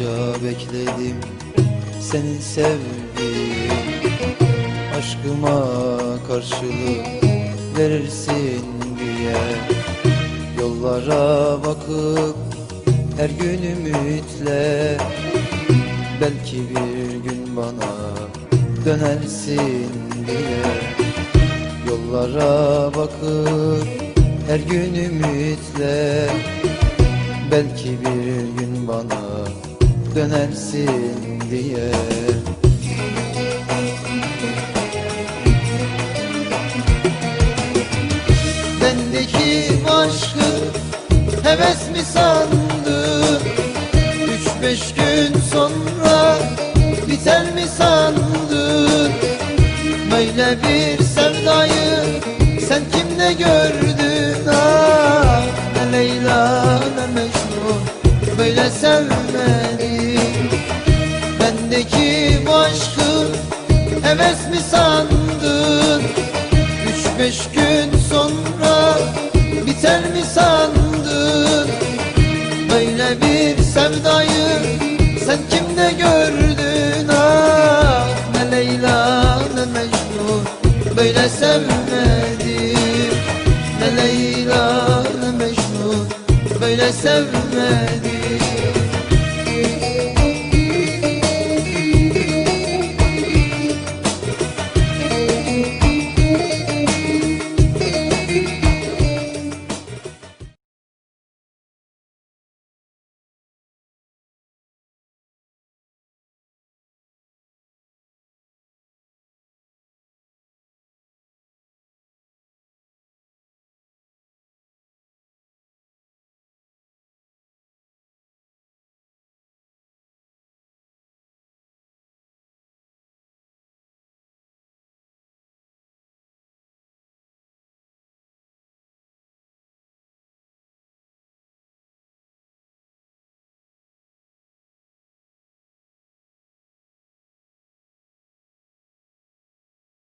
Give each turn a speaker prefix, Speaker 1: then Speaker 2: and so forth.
Speaker 1: yıllarca bekledim Seni sevdim Aşkıma karşılık verirsin diye. Yollara bakıp her gün ümitle Belki bir gün bana dönersin diye. Yollara bakıp her gün ümitle Belki bir dönersin diye. Bendeki aşkı heves mi sandın Üç beş gün sonra biter mi sandın Böyle bir sevdayı sen kimde gördün? Ah Ne Leyla ne Mecnun böyle sevmedi نسب